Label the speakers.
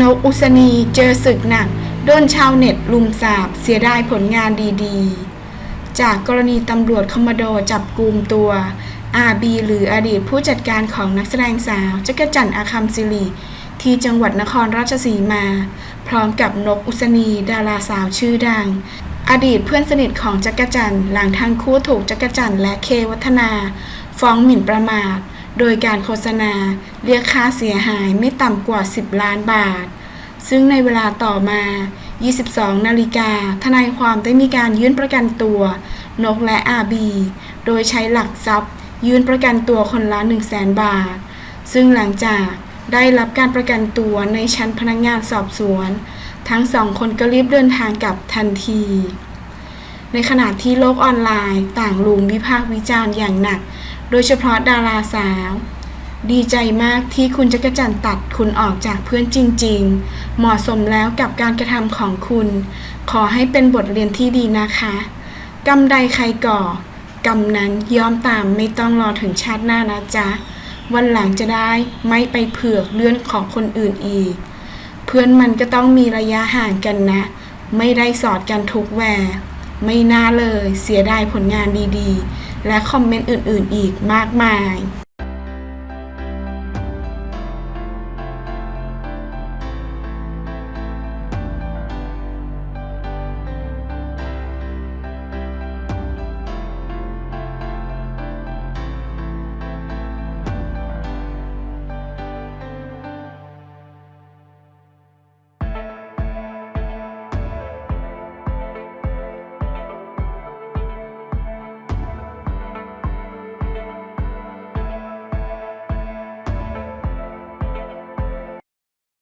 Speaker 1: นกอุศนีเจอศึกหนักโดนชาวเน็ตลุมสาบเสียดายผลงานดีๆ จากกรณีตำรวจคอมโดจับกลุ่มตัวอาบีหรืออดีตผู้จัดการของนักแสดงสาวจักรจันทร์อาคัมศิริที่จังหวัดนครราชสีมา พร้อมกับนกอุศนีดาราสาวชื่อดัง อดีตเพื่อนสนิทของจักรจันทร์หลังทั้งคู่ถูกจักรจันทร์และเควัฒนา ฟ้องหมิ่นประมาท โดยการโฆษณาเรียกค่าเสียหายไม่ต่ำกว่า 10 ล้านบาท ซึ่งในเวลาต่อมา 22 นาฬิกา ทนายความได้มีการยื่นประกันตัว นกและอาบี โดยใช้หลักทรัพย์ ยื่นประกันตัวคนละ 1 0 0 0 0 0บาท ซึ่งหลังจากได้รับการประกันตัวในชั้นพนักงานสอบสวน ทั้งสองคนก็รีบเดินทางกลับทันที ในขณะที่โลกออนไลน์ต่างลุมวิพากษ์วิจารณ์อย่างหนัก โดยเฉพาะดาราสาว ดีใจมากที่คุณจักรจันทร์ตัดคุณออกจากเพื่อนจริง ๆ เหมาะสมแล้วกับการกระทำของคุณ ขอให้เป็นบทเรียนที่ดีนะคะกำใดใครก่อกำนั้นยอมตามไม่ต้องรอถึงชาติหน้านะจ๊ะ วันหลังจะได้ไม่ไปเผือกเลื่อนของคนอื่นอีก เพื่อนมันก็ต้องมีระยะห่างกันนะ ไม่ได้สอดกันทุกแวร์ ไม่น่าเลยเสียดายผลงานดีๆ และคอมเมนต์อื่นๆ อีกมากมาย